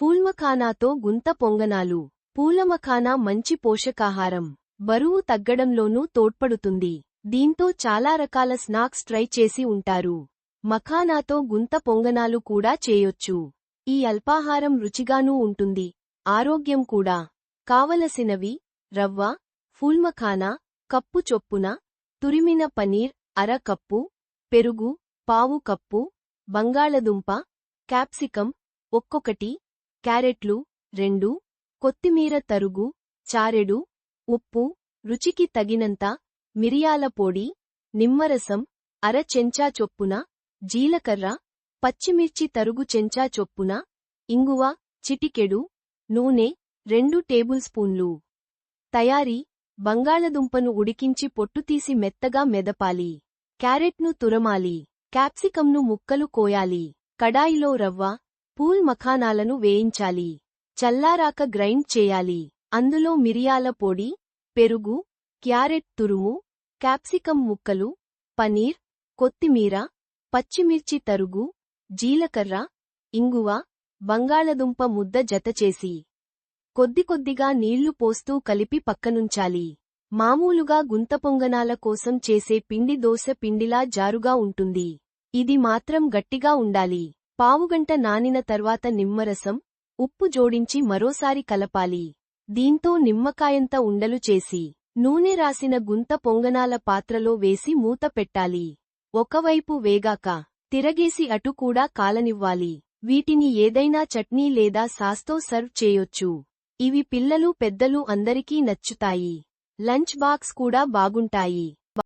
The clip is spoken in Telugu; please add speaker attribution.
Speaker 1: ఫూల్మఖానాతో గుంత పొంగనాలు. పూలమఖానా మంచి పోషకాహారం. బరువు తగ్గడంలోనూ తోడ్పడుతుంది. దీంతో చాలా రకాల స్నాక్స్ ట్రై చేసి ఉంటారు. మఖానాతో గుంత పొంగనాలు కూడా చేయొచ్చు. ఈ అల్పాహారం రుచిగానూ ఉంటుంది. ఆరోగ్యం కూడా. కావలసినవి రవ్వ ఫూల్మఖానా కప్పు చొప్పున తురిమిన పనీర్ అర కప్పు పెరుగు పావు కప్పు బంగాళదుంప క్యాప్సికం ఒక్కొక్కటి క్యారెట్లు రెండు కొత్తిమీర తరుగు చారెడు ఉప్పు రుచికి తగినంత మిరియాల పొడి నిమ్మరసం అర చెంచా చొప్పున జీలకర్ర పచ్చిమిర్చి తరుగు చెంచా చొప్పున ఇంగువ చిటికెడు నూనె రెండు టేబుల్ స్పూన్లు. తయారీ బంగాళదుంపను ఉడికించి పొట్టుతీసి మెత్తగా మెదపాలి. క్యారెట్ను తురమాలి. క్యాప్సికంను ముక్కలు కోయాలి. కడాయిలో రవ్వ పూల్ మఖానాలను వేయించాలి. చల్లారాక గ్రైండ్ చేయాలి. అందులో మిరియాల పొడి పెరుగు క్యారెట్ తురుము క్యాప్సికం ముక్కలు పనీర్ కొత్తిమీర పచ్చిమిర్చి తరుగు జీలకర్ర ఇంగువ బంగాళదుంప ముద్ద జతచేసి కొద్ది కొద్దిగా నీళ్ళు పోస్తూ కలిపి పక్కనుంచాలి. మామూలుగా గుంతపొంగనాల కోసం చేసే పిండి దోశ పిండిలా జారుగా ఉంటుంది. ఇది మాత్రం గట్టిగా ఉండాలి. పావుగంట నానిన తర్వాత నిమ్మరసం ఉప్పు జోడించి మరోసారి కలపాలి. దీంతో నిమ్మకాయంత ఉండలు చేసి నూనె రాసిన గుంత పొంగనాల పాత్రలో వేసి మూత పెట్టాలి. ఒకవైపు వేగాక తిరగేసి అటు కూడా కాలనివ్వాలి. వీటిని ఏదైనా చట్నీ లేదా సాస్తో సర్వ్ చేయొచ్చు. ఇవి పిల్లలు పెద్దలు అందరికీ నచ్చుతాయి. లంచ్ బాక్స్ కూడా బాగుంటాయి.